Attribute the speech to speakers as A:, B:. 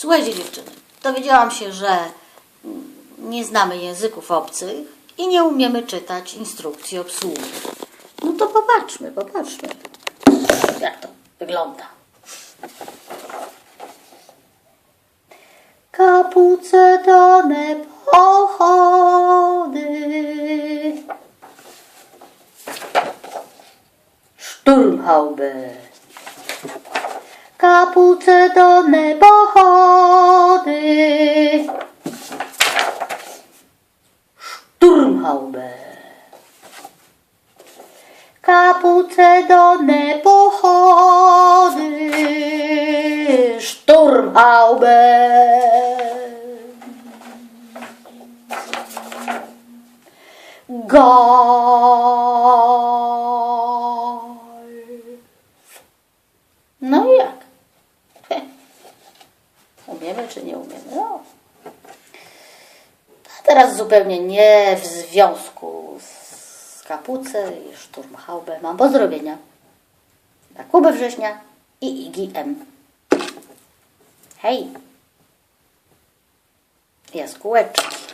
A: Słuchajcie dziewczyny, dowiedziałam się, że nie znamy języków obcych i nie umiemy czytać instrukcji obsługi. No to popatrzmy, popatrzmy, jak to wygląda. Kapuce dane pochody. Sturmhaube. Kapuce donne pochody. Sturmhaube. Kapuce donne pochody. Sturmhaube. Golf. No i jak? Umiemy czy nie umiemy? No. Teraz zupełnie nie w związku z Kapuce i Szturmhaube mam pozdrowienia dla Kuby Września i Igi M. Hej! Jaskółeczki.